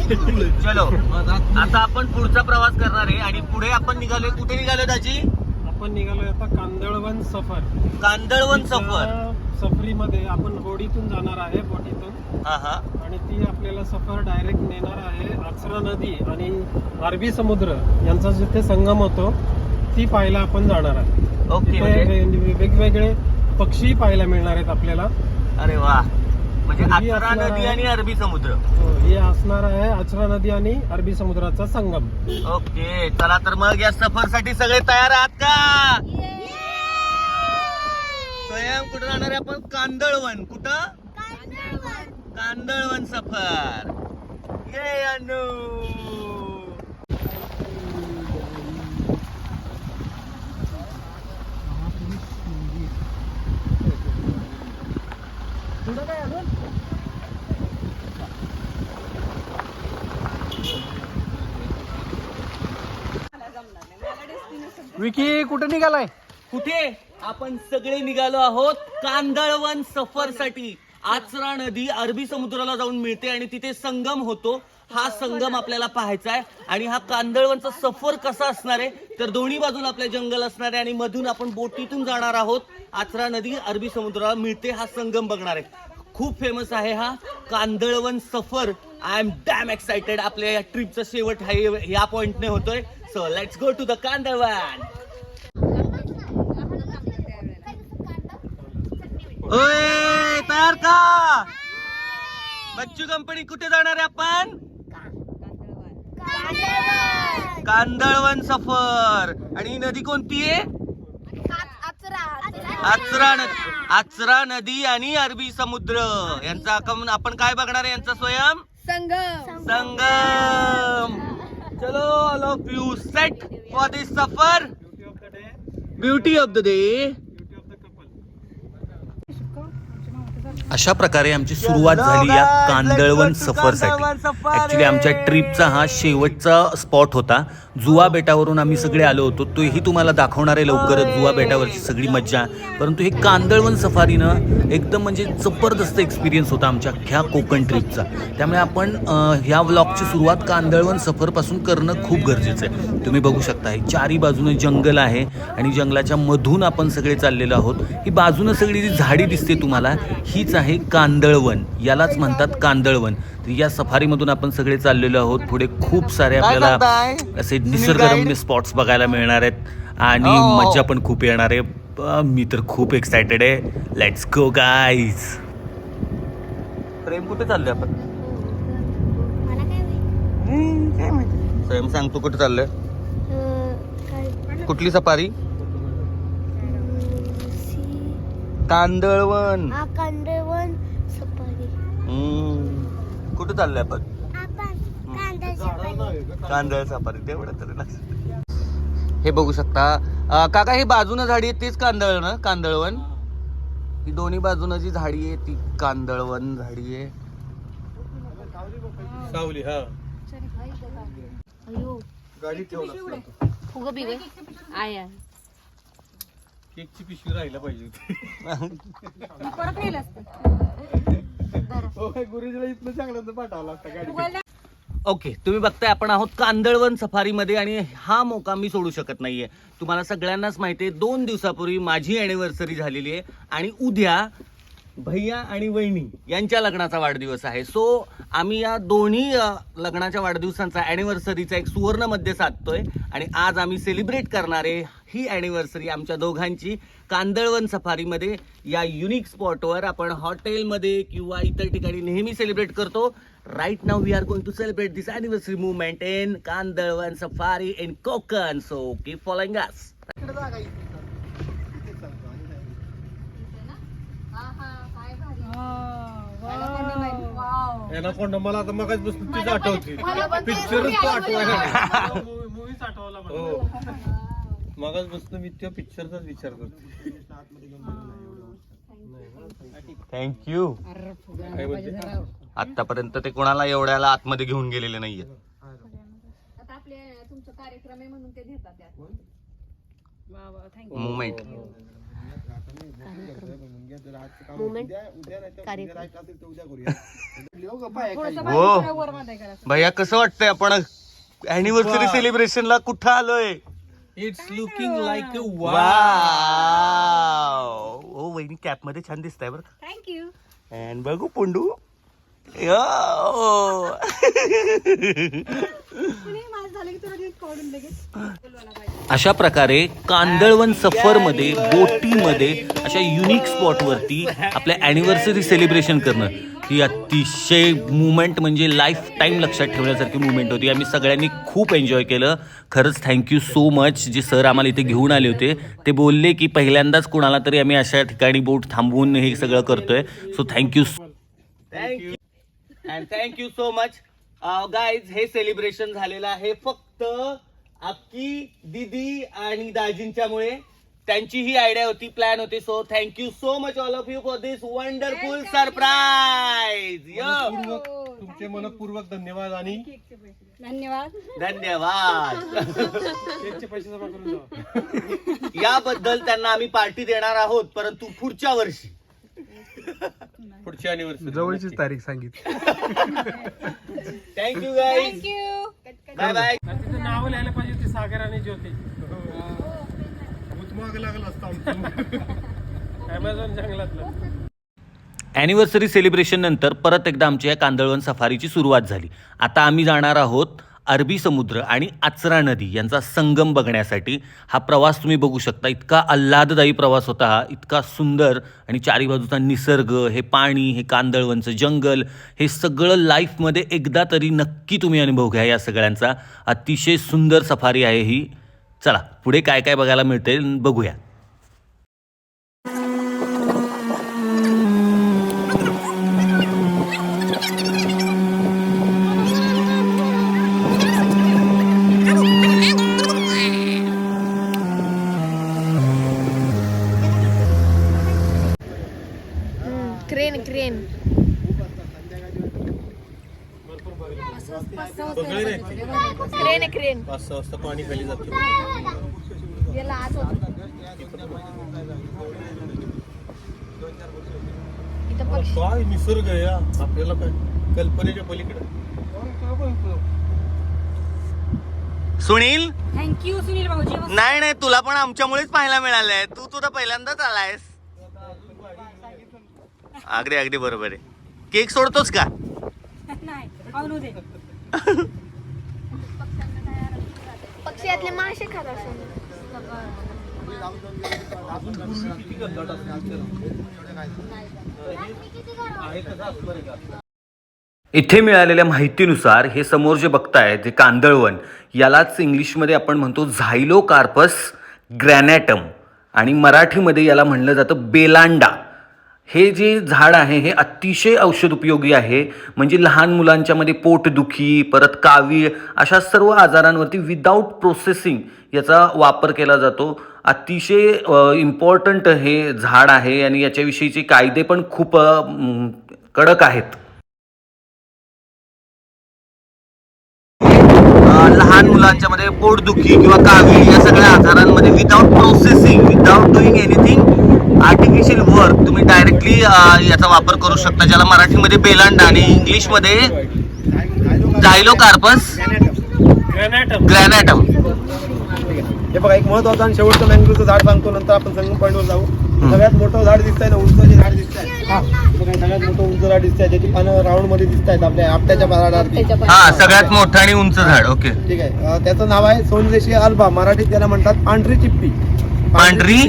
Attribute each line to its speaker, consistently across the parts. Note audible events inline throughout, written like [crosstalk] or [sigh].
Speaker 1: चलो आता आपण पुढचा प्रवास करणार आहे आणि पुढे आपण निघालोय कुठे निघालोय दाजी?
Speaker 2: आपण निघालोय आता कांदळवन सफर.
Speaker 1: कांदळवन सफर.
Speaker 2: सफरीमध्ये आपण होडीतून जाणार आहे बोटीतून.
Speaker 1: हा हा.
Speaker 2: आणि ती आपल्याला सफर डायरेक्ट नेणार आहे आचरा नदी आणि अरबी समुद्र यांचा जिथे संगम होतो ती पाहायला आपण जाणार आहे.
Speaker 1: ओके म्हणजे?
Speaker 2: वेगवेगळे पक्षी पाहायला मिळणार आहेत आपल्याला.
Speaker 1: अरे वा. म्हणजे
Speaker 2: ही असणार
Speaker 1: नदी
Speaker 2: आहे.
Speaker 1: आणि अरबी समुद्र.
Speaker 2: हो, हे असणार आहे आचरा नदी आणि अरबी समुद्राचा संगम.
Speaker 1: ओके चला तर मग या सफरसाठी सगळे तयार आहात का? स्वयं कुठं राहणार आहे आपण? कांदळवन. कुठं? कांदळवन. सफर. ये अनु!
Speaker 2: विकी कुठे निघालाय?
Speaker 1: कुठे? आपण सगळे निघालो आहोत कांदळवन सफरसाठी. आचरा नदी अरबी समुद्राला जाऊन मिळते आणि तिथे संगम होतो. हा संगम आपल्याला पाहायचा आहे आणि हा कांदळवनचा सफर कसा असणार आहे? तर दोन्ही बाजूला आपले जंगल असणार आहे आणि मधून आपण बोटीतून जाणार आहोत. आचरा नदी अरबी समुद्राला मिळते हा संगम बघणार आहे. खूप फेमस आहे हा कांदळवन सफर. आय एम डॅम एक्सायटेड आपल्या या ट्रिपचा शेवट हा या पॉइंटने होतोय. So let's go to the कांदळवन. ओय तयार का? बच्चू कंपनी कुठे जाणार आहे आपण? कांदळवन सफर. आणि ही नदी कोणती आहे? आचरा नदी. आचरा नदी आणि अरबी समुद्र. यांचा आपण आपण काय बघणार आहे यांचा स्वयं?
Speaker 3: संगम.
Speaker 1: संगम चलो all of you set for this सफर. ब्युटी ऑफ द डे अशा प्रकारे आमची सुरुवात झाली या कांदळवन सफरसाठी. ऍक्च्युली आमच्या ट्रिपचा हा शेवटचा स्पॉट होता. जुवा बेटावरून आम्ही सगळे आलो होतो. तोही तुम्हाला दाखवणार आहे लवकरच जुवा बेटावरची सगळी मज्जा. परंतु हे कांदळवन सफारीनं एकदम म्हणजे जबरदस्त एक्सपिरियन्स होता आमच्या अख्ख्या कोकण ट्रिपचा त्यामुळे आपण ह्या व्लॉगची सुरुवात कांदळवन सफरपासून करणं खूप गरजेचं आहे. तुम्ही बघू शकता हे चारी बाजूने जंगल आहे आणि जंगलाच्या मधून आपण सगळे चाललेलो आहोत. ही बाजूनं सगळी जी झाडी दिसते तुम्हाला हीच आहे कांदळवन. यालाच म्हणतात कांदळवन. तर या सफारीमधून आपण सगळे चाललेलो आहोत. पुढे खूप सारे आपल्याला असे निसर्गरम्य स्पॉट्स बघायला मिळणार आहेत. आणि
Speaker 3: हो.
Speaker 1: मज्जा पण खूप येणार आहे. मी तर खूप एक्सायटेड आहे. लेट्स गो गाईज प्रेम कुठे चाललोय आपण?
Speaker 3: मला काय माहिती?
Speaker 1: स्वयं सांग तू कुठे चाललोय? कुठली सफारी? कांदळवन.
Speaker 3: हा कांदळवन सफारी
Speaker 1: हम्म. कुठे चाललोय आपण?
Speaker 3: आपण कांदा सफारी
Speaker 1: कांदळ सफारी तेवढं तरी लक्षात हे बघू शकता. अं, काका ही बाजूनं झाडी आहे तीच कांदळ ना कांदळवन? ही. दोन्ही बाजूनं जी झाडी आहे ती कांदळवन झाडी आहे.
Speaker 2: सावली हा.
Speaker 3: अयो
Speaker 2: गाडी ठेवला
Speaker 3: फुग बिग. आया.
Speaker 2: केकची पिशवी राहायला पाहिजे होती.
Speaker 3: परत नेलं असतं.
Speaker 2: गुरुजीला चांगलं पाठवला असता गाडी
Speaker 1: ओके तुम्ही बघताय आपण आहोत कांदळवन सफारीमध्ये आणि हा मोका मी सोडू शकत नाहीये. तुम्हाला सगळ्यांनाच माहिती आहे दोन दिवसापूर्वी माझी अॅनिव्हर्सरी झालेली आहे आणि उद्या भैया आणि वहिनी. यांच्या लग्नाचा वाढदिवस आहे. सो आम्ही या दोन्ही लग्नाच्या वाढदिवसांचा अॅनिव्हर्सरीचा एक सुवर्णमध्ये साधतोय आणि आज आम्ही सेलिब्रेट करणारे ही अॅनिव्हर्सरी आमच्या दोघांची कांदळवन सफारीमध्ये या युनिक स्पॉटवर आपण हॉटेलमध्ये किंवा इतर ठिकाणी नेहमी सेलिब्रेट करतो. Right now we are going to celebrate this anniversary movement in कांदळवन safari in Konkan. So keep following us
Speaker 2: एनाकोंड मला आता मगाच बसून तीच आठवते. पिक्चरच तो आठवायला मूवीच आठवला. हो. मगाच बसून मी त्या पिक्चरचाच विचार करतो.
Speaker 1: थँक्यू आतापर्यंत ते कोणाला एवढ्याला आतमध्ये घेऊन गेलेले नाहीये.
Speaker 3: आता आपले तुमचा कार्यक्रम आहे म्हणून ते घेतात त्यात
Speaker 1: मुवमेंट
Speaker 3: मुमेंट [laughs]
Speaker 1: हो भैया कसं वाटतंय आपण अॅनिव्हर्सरी सेलिब्रेशनला कुठं आलोय?
Speaker 2: It's looking like
Speaker 1: wow. ओ वहिनी कॅपमध्ये छान दिसताय बरं.
Speaker 3: थँक्यू
Speaker 1: अँड बघू पुंडू. यो. [laughs] अशा प्रकारे कांदळवन सफरमध्ये बोटीमध्ये अशा युनिक स्पॉट वरती आपल्या अॅनिव्हर्सरी सेलिब्रेशन करणं ही अतिशय मुवमेंट म्हणजे लाईफ टाईम लक्षात ठेवण्यासारखी मुवमेंट होती. आम्ही सगळ्यांनी खूप एन्जॉय केलं. खरंच थँक्यू सो मच जे सर आम्हाला इथे घेऊन आले होते ते बोलले की पहिल्यांदाच कुणाला तरी आम्ही अशा ठिकाणी बोट थांबवून हे सगळं करतोय. So thank you thank you and thank you so much guys हे सेलिब्रेशन झालेलं आहे. फक्त अक्की दिदी आणि दाजींच्यामुळे. त्यांची ही आयडिया होती. प्लॅन होती so thank you so much all of you for this wonderful surprise
Speaker 2: तुमचे मनपूर्वक धन्यवाद आणि
Speaker 3: धन्यवाद.
Speaker 1: धन्यवाद. [laughs] याबद्दल त्यांना आम्ही पार्टी देणार आहोत परंतु पुढच्या वर्षी. [laughs] [laughs]
Speaker 2: पुढची अनिव्हर्सरी
Speaker 4: जवळचीच तारीख सांगितली.
Speaker 1: थँक्यू गाईज बाय बाय
Speaker 2: तिथे नाव लिहायला पाहिजे होती सागर आणि ज्योती. भूतमाग लागला असता अमेझॉन [laughs] जंगलातलं.
Speaker 1: ॲनिव्हर्सरी सेलिब्रेशन नंतर परत एकदा आमच्या या कांदळवन सफारीची सुरुवात झाली. आता आम्ही जाणार आहोत अरबी समुद्र आणि आचरा नदी यांचा संगम बघण्यासाठी हा प्रवास तुम्ही बघू शकता. इतका आल्हाददायी प्रवास होता हा. इतका सुंदर आणि चारी बाजूचा निसर्ग हे पाणी हे कांदळवनचं जंगल हे सगळं लाईफमध्ये एकदा तरी नक्की तुम्ही अनुभव घ्या या सगळ्यांचा. अतिशय सुंदर सफारी आहे ही. चला पुढे काय काय बघायला मिळते बघूया.
Speaker 2: वाजता पाणी खाली जातं.
Speaker 3: याला आज होतं. इथं पक्षी
Speaker 2: काय निसर्ग आहे. आपल्याला काय? कल्पनेच्या पलीकडे.
Speaker 1: सुनील?
Speaker 3: थँक्यू सुनील भाऊजी.
Speaker 1: नाही नाही तुला पण आमच्यामुळेच पाहायला मिळालंय तू तुझा पहिल्यांदाच आलायस. अगदी अगदी बरोबर आहे. केक सोडतोच का? [laughs] [laughs]
Speaker 3: पक्षी मासे खात असेल
Speaker 1: इथे मिळालेल्या माहितीनुसार हे समोर जे बघताय जे कांदळवन यालाच इंग्लिशमध्ये आपण म्हणतो झायलो कार्पस ग्रॅनॅटम. आणि मराठीमध्ये याला म्हणलं जातं बेलांडा. हे जे झाड आहे हे अतिशय औषध उपयोगी आहे. म्हणजे लहान मुलांच्यामध्ये पोटदुखी परत कावीळ अशा सर्व आजारांवरती विदाऊट प्रोसेसिंग याचा वापर केला जातो. अतिशय इम्पॉर्टंट हे झाड आहे आणि याच्याविषयीचे कायदे पण खूप कडक आहेत. लहान मुलांच्यामध्ये पोटदुखी किंवा कावीळ या सगळ्या आजारांमध्ये without processing without doing anything artificial work तुम्ही डायरेक्टली याचा वापर करू शकता ज्याला मराठीमध्ये बेलांडा आणि इंग्लिशमध्ये जायलो कार्पस
Speaker 2: ग्रॅनाटम
Speaker 1: ग्रॅनॅटम
Speaker 4: हे बघा एक महत्वाचं आणि शेवटचं मँग्रोचं झाड सांगतो नंतर आपण संगम पॉईंटवर जाऊ. सगळ्यात मोठं झाड दिसतंय ना उंच जे झाड दिसतंय. बघा सगळ्यात मोठं उंच झाड दिसतंय ज्याची पानं राऊंडमध्ये दिसत आहेत आपल्या आपट्याच्या झाडासारखी
Speaker 1: हा सगळ्यात मोठं आणि उंच झाड ओके.
Speaker 4: ठीक आहे. त्याचं नाव आहे सोनदेशी अल्बा मराठीत त्याला म्हणतात पांढरी चिप्पी
Speaker 1: पांढरी?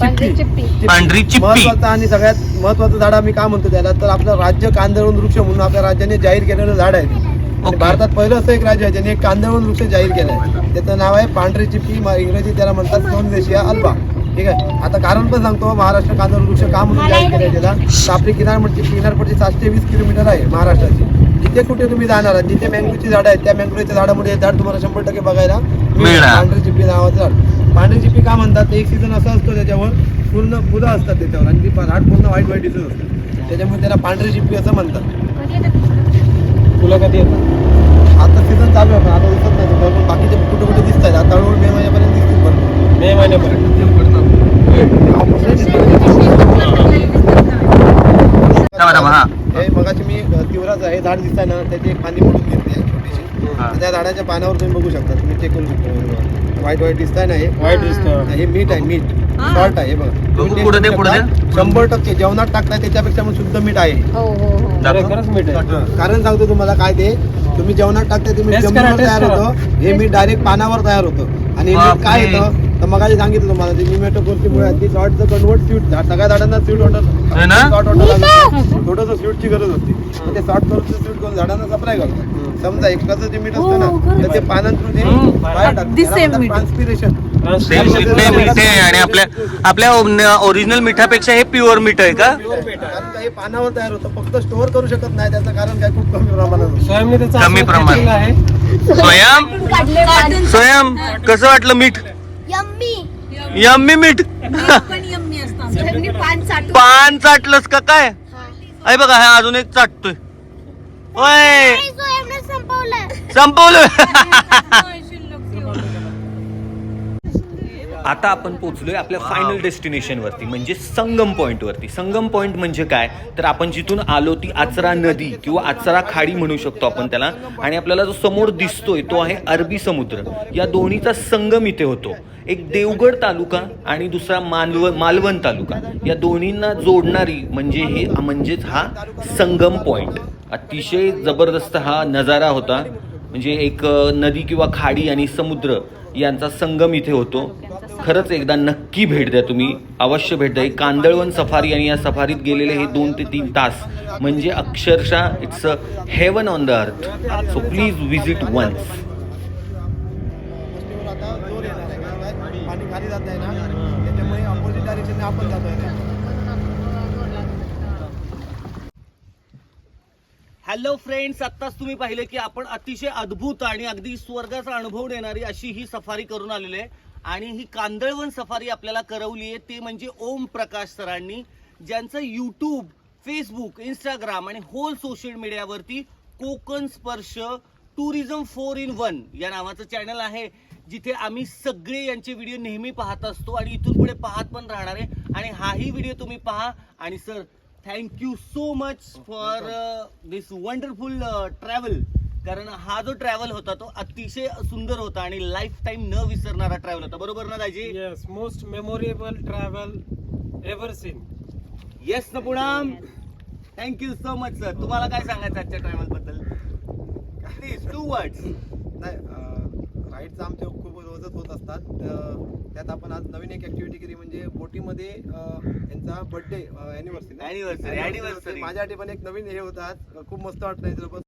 Speaker 3: पांढरी चिप्पी.
Speaker 1: पांढरी चिप्पी.
Speaker 4: महत्वाचं आणि सगळ्यात महत्वाचं झाड आम्ही का म्हणतो त्याला तर आपलं राज्य कांदळवन वृक्ष म्हणून आपल्या राज्याने जाहीर केलेलं झाड आहे. आणि. भारतात पहिलं असं एक राज्य आहे ज्याने एक कांदळवन वृक्ष जाहीर केलं आहे त्याचं नाव आहे पांढरी चिप्पी म- इंग्रजी त्याला म्हणतात सोनदेशिया अल्बा ठीक आहे आता कारण पण सांगतो महाराष्ट्र कांदळवन वृक्ष का म्हणून जाहीर केलं त्याला तर आपली किनारपट्टी किनारपट्टी सातशे वीस किलोमीटर आहे महाराष्ट्राची जिथे कुठे तुम्ही जाणार आहात जिथे मँगोची झाडं आहेत त्या मँगोच्या झाडामध्ये हे झाड तुम्हाला शंभर टक्के बघायला.
Speaker 1: मिळणार.
Speaker 4: पांढरी चिप्पी नावाचं झाड पांढरी चिप्पी का म्हणतात एक सीझन असं असतो त्याच्यावर पूर्ण फुलं असतात त्याच्यावर. आणि ती झाड पूर्ण व्हाईट व्हाईट दिसत असतं. त्याच्यामुळे त्याला पांढरी चिप्पी असं म्हणतात. फुलं? कधी येतात? आता सीझन चालू आहे पण आता दिसत नाही. भरपूर बाकीचे कुठे कुठे दिसत आहेत. आता हळूहळू मे महिन्यापर्यंत दिसतील भरपूर
Speaker 2: मे महिन्यापर्यंत.
Speaker 1: हा.
Speaker 4: हे. मगाशी मी तीव्राचं हे झाड दिसतंय ना त्याची एक फांदी मोडून आहे.
Speaker 1: हा.
Speaker 4: त्या झाडाच्या पानावर तुम्ही बघू शकता तुम्ही चेक करू शकता. व्हाईट व्हाईट दिसतंय ना हे?
Speaker 2: वाईट दिसतं.
Speaker 4: हे मीठ आहे मीठ सॉल्ट आहे हे बघा. तुम्ही. शंभर टक्के जेवणात टाकताय त्याच्यापेक्षा पण शुद्ध मीठ आहे.
Speaker 3: हो हो हो.
Speaker 4: कारण सांगतो तुम्हाला काय ते तुम्ही जेवणात टाकताय ते मीठ
Speaker 2: Taste
Speaker 4: जमिनीवर
Speaker 2: करा,
Speaker 4: तयार. होतं. हे मीठ डायरेक्ट पानावर तयार होतं. आणि हे काय. येतं तर मग सांगितलं तुम्हाला ते निमेटोकोर्सीमुळे ती सॉल्टचं कन्वर्ट स्वीट सगळ्या झाडांना स्वीट
Speaker 1: है ना?
Speaker 4: वाटत वाटायला थोडंसं स्वीटची गरज होती [laughs] ते सॉल्ट करून स्वीट करून झाडांना सप्लाय करतात. समजा एकाचं जे मीठ असतं ना तर ते पानांतून ते. बाहेर टाकतात.
Speaker 1: मीठ. आहे आणि आपल्या आपल्या ओरिजिनल मिठापेक्षा हे प्युअर मीठ आहे का?
Speaker 4: कारण का हे पानावर तयार होतं. फक्त स्टोअर करू शकत नाही. त्याचं कारण काय? खूप कमी प्रमाणात होतं.
Speaker 1: कमी प्रमाण.
Speaker 2: आहे.
Speaker 1: स्वयं? स्वयं? कसं वाटलं मीठ?
Speaker 3: यम्मी.
Speaker 1: यम्मी मीठ?
Speaker 3: पान
Speaker 1: चाटलंस का काय? अरे बघा हा अजून एक चाटतोय.
Speaker 3: संपवलं.
Speaker 1: संपवलं. [laughs] आता आपण पोहोचलोय आपल्या फायनल डेस्टिनेशन वरती म्हणजे संगम पॉइंट वरती. संगम पॉइंट म्हणजे काय? तर आपण जिथून आलो ती आचरा नदी किंवा आचरा खाडी म्हणू शकतो आपण त्याला. आणि आपल्याला जो समोर दिसतोय तो आहे अरबी समुद्र. या दोन्हीचा संगम इथे होतो. एक देवगड तालुका आणि दुसरा मालवण मालवण तालुका. या दोन्हींना जोडणारी म्हणजे हे म्हणजेच हा संगम पॉइंट अतिशय जबरदस्त हा नजारा होता. म्हणजे एक नदी किंवा खाडी आणि समुद्र यांचा संगम इथे होतो. खरंच एकदा नक्की भेट द्या तुम्ही. अवश्य भेट द्या. ही कांदळवन सफारी आणि या सफारीत गेलेले हे दोन ते तीन तास म्हणजे अक्षरशः it's a heaven on the earth so please visit once
Speaker 4: पाणी खाली जात आहे ना. त्याच्यामुळे अपोजिट डायरेक्शन आपण जातोय ना
Speaker 1: हॅलो फ्रेंड्स आत्ताच तुम्ही पाहिले की आपण अतिशय अद्भुत आणि अगदी स्वर्गाचा अनुभव देणारी अशी ही सफारी करून आलेली आहे. आणि ही कांदळवन सफारी आपल्याला करवली आहे. ते म्हणजे ओम प्रकाश सरांनी ज्यांचं यूट्यूब फेसबुक इंस्टाग्राम आणि होल सोशल मीडियावरती कोकण स्पर्श टुरिझम फोर इन वन या नावाचं चॅनल आहे. जिथे आम्ही सगळे यांचे व्हिडिओ नेहमी पाहत असतो आणि इथून पुढे पाहत पण राहणार आहे. आणि हाही व्हिडिओ तुम्ही पहा. आणि sir thank you so much for this wonderful travel कारण हा जो ट्रॅव्हल होता तो अतिशय सुंदर होता आणि लाईफ टाईम न विसरणारा ट्रॅव्हल होता. बरोबर ना दाजी?
Speaker 2: Yes most memorable travel ever seen
Speaker 1: yes ना पुणाम thank you so much sir तुम्हाला काय सांगायचं आजच्या ट्रॅव्हलबद्दल? प्लीज टू वर्ड्स
Speaker 4: नाही राईडचं आमचे खूप रोजच होत असतात. त्यात आपण आज नवीन एक ऍक्टिव्हिटी केली म्हणजे बोटीमध्ये यांचा बर्थडे अॅनिव्हर्सरी. माझ्यासाठी पण एक नवीन हे होतं आज. खूप मस्त वाटतं